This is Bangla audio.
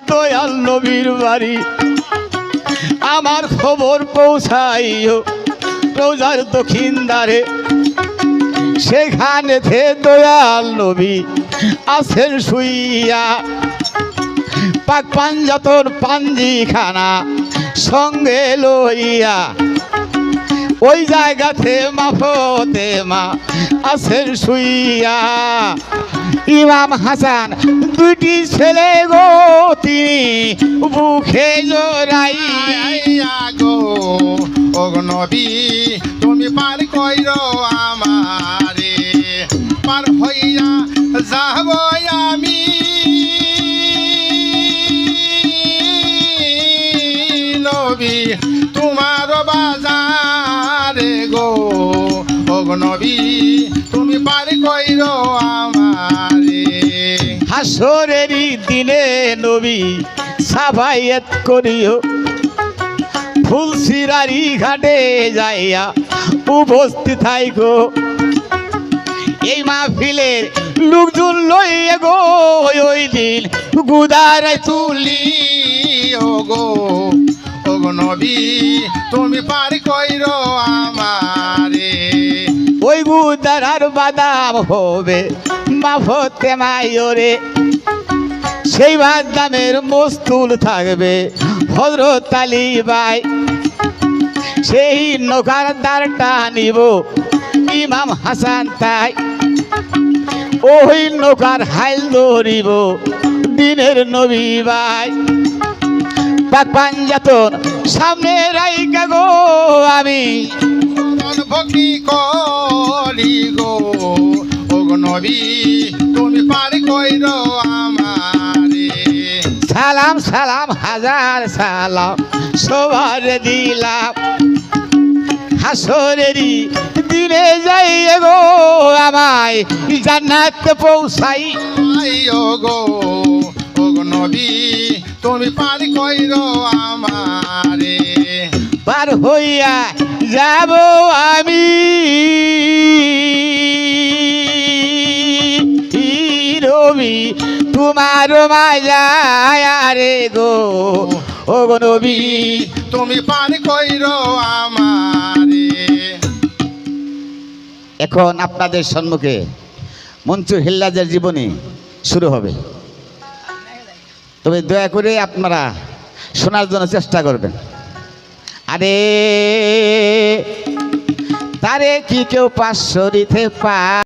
দয়াল নবীর বাড়ি। আমার খবর পৌঁছাইও রোজার দক্ষিণ দ্বারে। সেখানে থে দয়াল নবী আছেন শুইয়া, পাক পাঞ্জাতর পাঞ্জিখানা সঙ্গে লইয়া ওই জায়গাতে মাফতে মা আছেন শুইয়া। ইমাম হাসান, দুইটি ছেলে গো, তিনি বুখে জোরাই আইয়া গো অগ্নবী তুমি পার কইর আমারে অগ্নবী তুমি পার কইর আমারে। হাসরেরই দিনে নবী সাফাইয়াত করিও ফুলসিরারি ঘাটে যাইয়া উপস্থিত থাইকো। এই মাহফিলের লোকজন লইয়ে গো, ওই দিন গুদারাই তুলি তুলি ওগো ওগো নবী, তুমি পার কইর আমারে। গুদারার বাদাম হবে। মাফতে মাইরে সেই বাদামের মস্তুল থাকবে হজরত আলী বাই সেই নৌকার দ্বারটা নিব, ইমাম হাসান তাই। ওই নৌকার হাইল ধরিব দিনের নবী ভাই। পাক পাঞ্জাতন সামনে রাইকা গো আমি। ভক্তি করি। নবী তুমি পার কইর আমারে। সালাম সালাম হাজার সালাম সবার দিলাম। হাসরেরই দিনে যাই গো আমায় জান্নাত পৌঁছাই। ওগো নবী তুমি পার কইর আমারে। পার হইয়া যাব আমি। তোমার মায়ারে গো ও গো নবী। তুমি পার কইর আমারে। এখন আপনাদের সম্মুখে মনসুর হিল্লাজের জীবনী শুরু হবে। তবে দয়া করে আপনারা শোনার জন্য চেষ্টা করবেন। আরে তারে কি কেউ দিতে পা